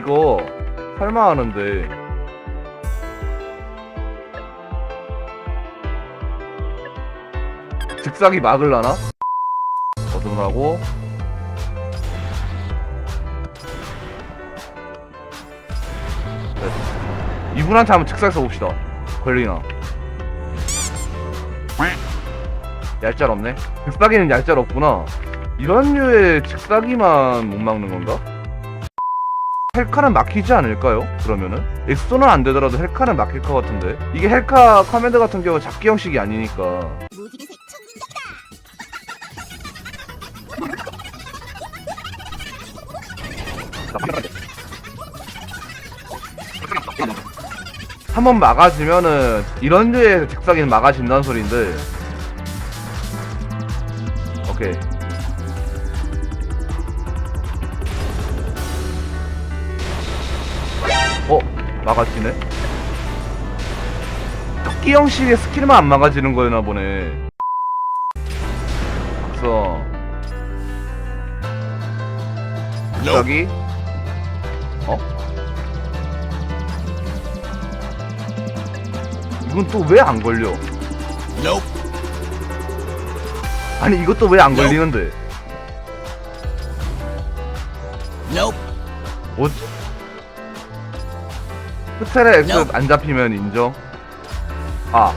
이거 설마 하는데 즉사기 막을라나? 네. 이분한테 한번 즉사기 써봅시다 걸리나 얄짤 없네 즉사기는 얄짤 없구나 이런 류의 즉사기만 못 막는 건가? 헬카는 막히지 않을까요? 그러면은 엑소는 안 되더라도 헬카는 막힐 것 같은데 이게 헬카 커맨드 같은 경우 잡기 형식이 아니니까. 한 번 막아지면은 이런 류의 즉사기는 막아진다는 소리인데 오케이 막아지네? 토끼 형식의 스킬만 안 막아지는 거였나 보네 그래서 즉사기 어? 이건 또 왜 안 걸려? Nope. 아니 이것도 왜 안 걸리는데? Nope. 뭐지? 스테레 엑스 No. 안 잡히면 인정. 아.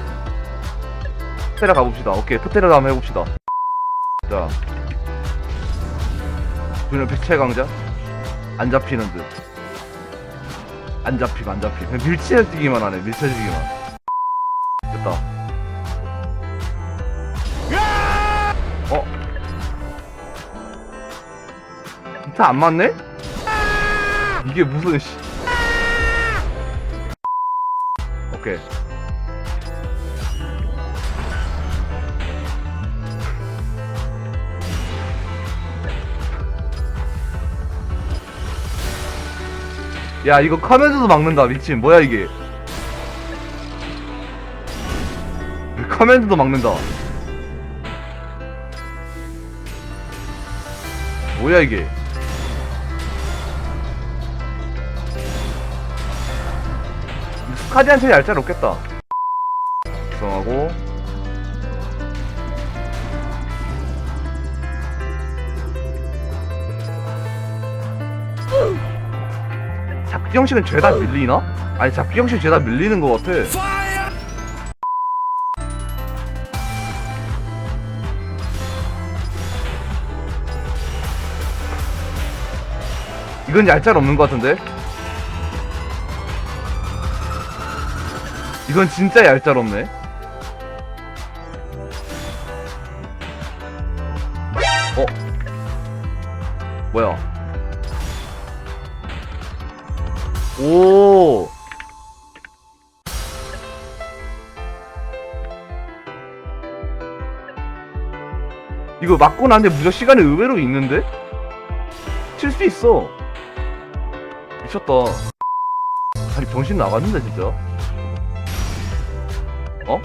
스테레 가봅시다. 오케이, 스테레 한번 해봅시다. 자. 준현 백체 강자? 안 잡히는 듯. 안 잡히고 안 잡히고. 그냥 밀치기만 하네, 밀쳐주기만. 됐다. 어? 기타 안 맞네? 이게 무슨 씨. 오케이. 야 이거 카멘드도 막는다 미친. 뭐야 이게? 카멘드도 막는다. 뭐야 이게 카디한테 얄짤 없겠다. 구성하고 잡기 형식은 죄다 밀리나? 아니 잡기 형식 죄다 밀리는 것 같아. 이건 얄짤 없는 것 같은데? 이건 진짜 얄짤 없네. 어? 뭐야? 오! 이거 맞고 나는데 무적 시간이 의외로 있는데? 칠 수 있어. 미쳤다. 아니 병신 나갔는데 진짜. 어?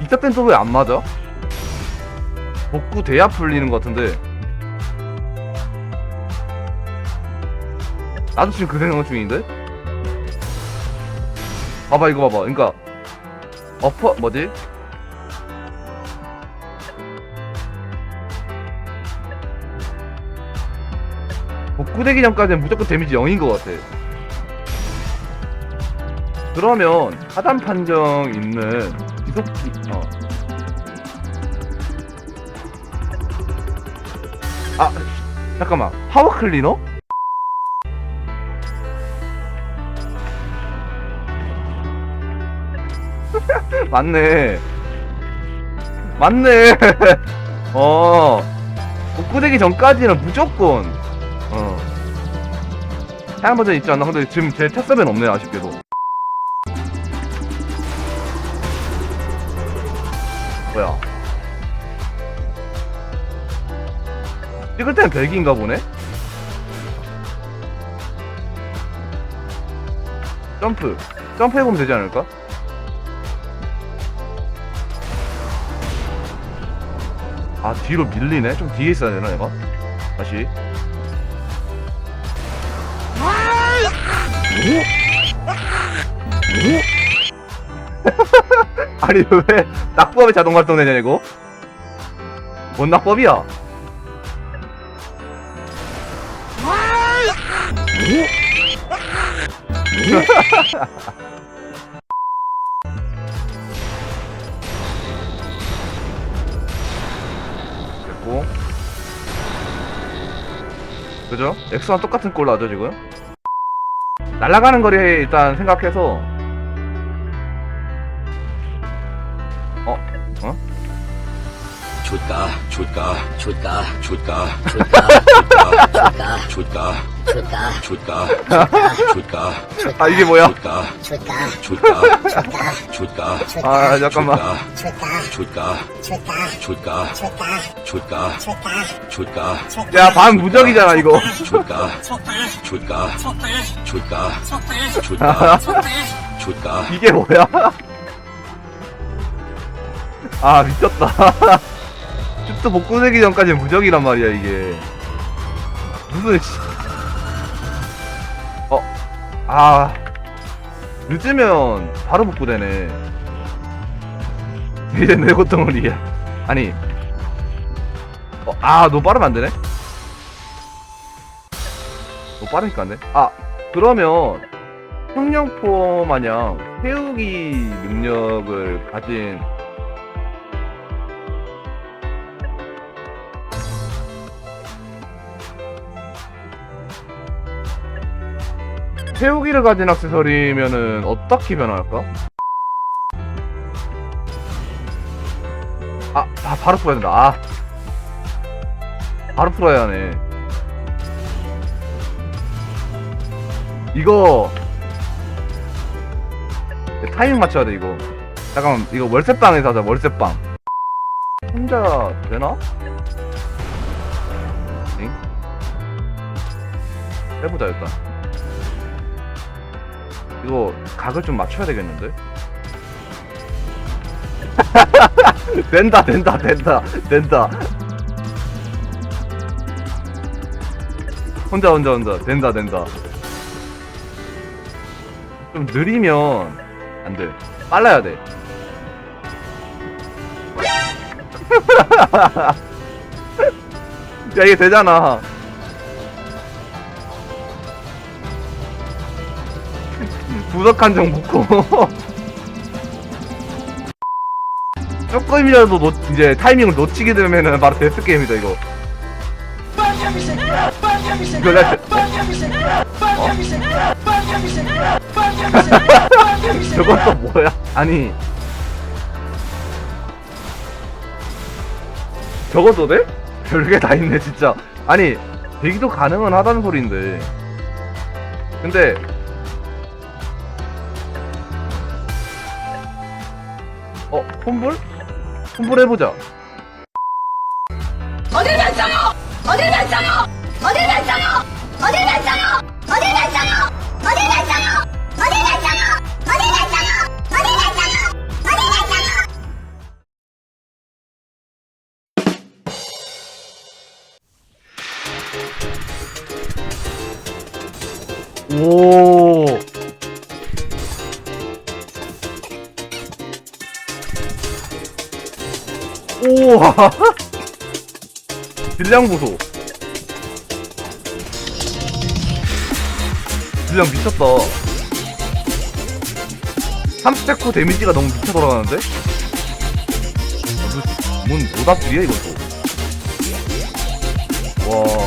이따 땐 또 왜 안 맞아? 복구 돼야 풀리는 것 같은데. 나도 지금 그 생각 중인데? 봐봐 이거 봐봐. 그러니까 어퍼 뭐지? 복구되기 전까지는 무조건 데미지 0인 것 같아. 그러면 하단 판정 있는 지속기 어. 아 잠깐만 파워 클리너? 맞네. 맞네. 어. 복구되기 전까지는 무조건 어. 사양 버전 있지 않나? 근데 지금 제 테스트는 없네 아쉽게도. 뭐야? 찍을 땐 벨기인가 보네? 점프. 점프해보면 되지 않을까? 아 뒤로 밀리네 좀 뒤에 있어야 되나 얘가 다시 아니 왜 낙법에 자동 활동되냐 이거? 뭔 낙법이야? 됐고. 그죠? 엑스랑 똑같은 꼴 나죠 지금? 날아가는 거리 일단 생각해서 어? 좋다, 좋다, 좋다, 좋다, 좋다 좋다, 좋다, 좋다 좋다, 좋다, 아 이게 뭐야? 좋다, 좋다 좋다, 좋다, 아 잠깐만 좋다, 좋다 좋다, 좋다 좋다, 좋다 좋다, 좋다 좋다, 야반 무적이잖아 이거 좋다, 좋다 좋다, 좋다, 좋다 좋다, 좋다 좋다. 이게 뭐야? 아 미쳤다 슈트 복구되기 전까지 무적이란 말이야 이게. 무슨 씨. 어? 아. 늦으면 바로 복구되네. 이제 내 고통을이야. 아니. 어, 아너 빠르면 안되네? 너 빠르니까 안돼? 아 그러면 흉령포 마냥 세우기 능력을 가진 세우기를 가진 액세서리면은 어떻게 변할까? 아, 아 바로 풀어야 된다. 아. 바로 풀어야 하네. 이거 타이밍 맞춰야 돼 이거. 잠깐만 이거 월세방에서 하자 월세방. 혼자 되나? 응? 해보자 일단. 이거 각을 좀 맞춰야 되겠는데? 된다 된다 된다 된다. 혼자 혼자 혼자. 된다 된다. 좀 느리면 안돼. 빨라야 돼. 야 이게 되잖아 부덕한 정 묶고 조금이라도 놓, 이제 타이밍을 놓치게 되면은 바로 데스 게임이다 이거. 이거 나 저건 또 뭐야? 아니 저것도 돼? 별게 다 있네 진짜. 아니 대기도 가능은 하다는 소리인데. 근데 어 홈불? 홈불 해보자. 어딜 발성어 어딜 발성어 어딜 발성어 어딜 발성어 어딜 발성어 어딜 발성어 어딜 발성어 어딜 발성어 어딜 발성어 어딜 발성어 오. 우와. 질량 보소. 질량 미쳤다. 3스택 후 데미지가 너무 미쳐 돌아가는데? 아, 뭐, 뭔 노답들이야 이것도. 와.